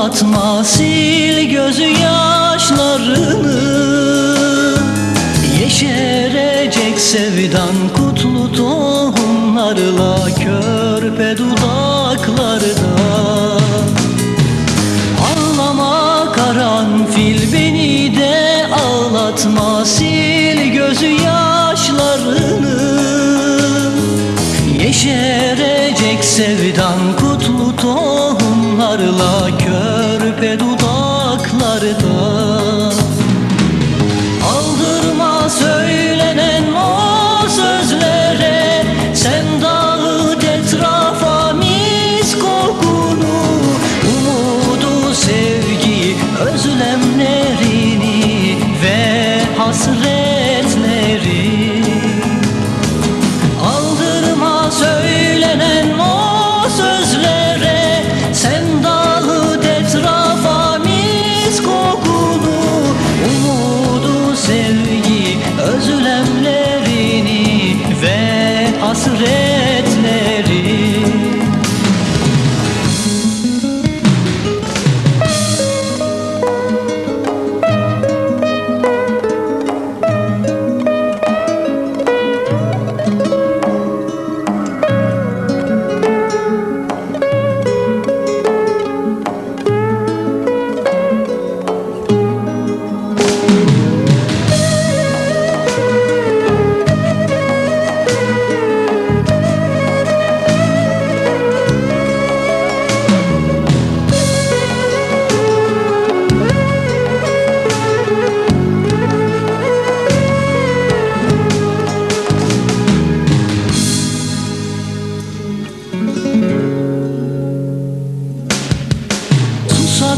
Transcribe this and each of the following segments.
Ağlatma sil gözü yaşlarını. Yeşerecek sevdan kutlu tohumlarla Körpe dudaklarda. Ağlama karanfil beni de ağlatma Sil gözü yaşlarını Yeşerecek sevdan kutlu tohumlarla Körpe dudaklarda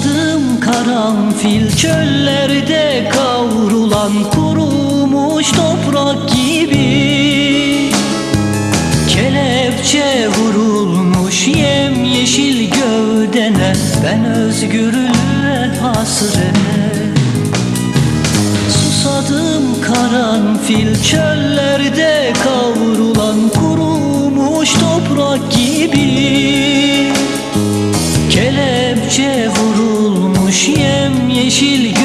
Susadım karanfil çöllerde kavrulan kurumuş toprak gibi. Kelepçe vurulmuş yemyeşil gövdene Ben özgürlüğe hasret Susadım karanfil çöllerde kavrulan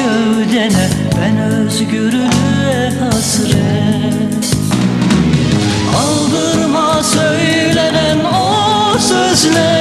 gövdene Ben özgürlüğe hasret. Aldırma söylenen o sözler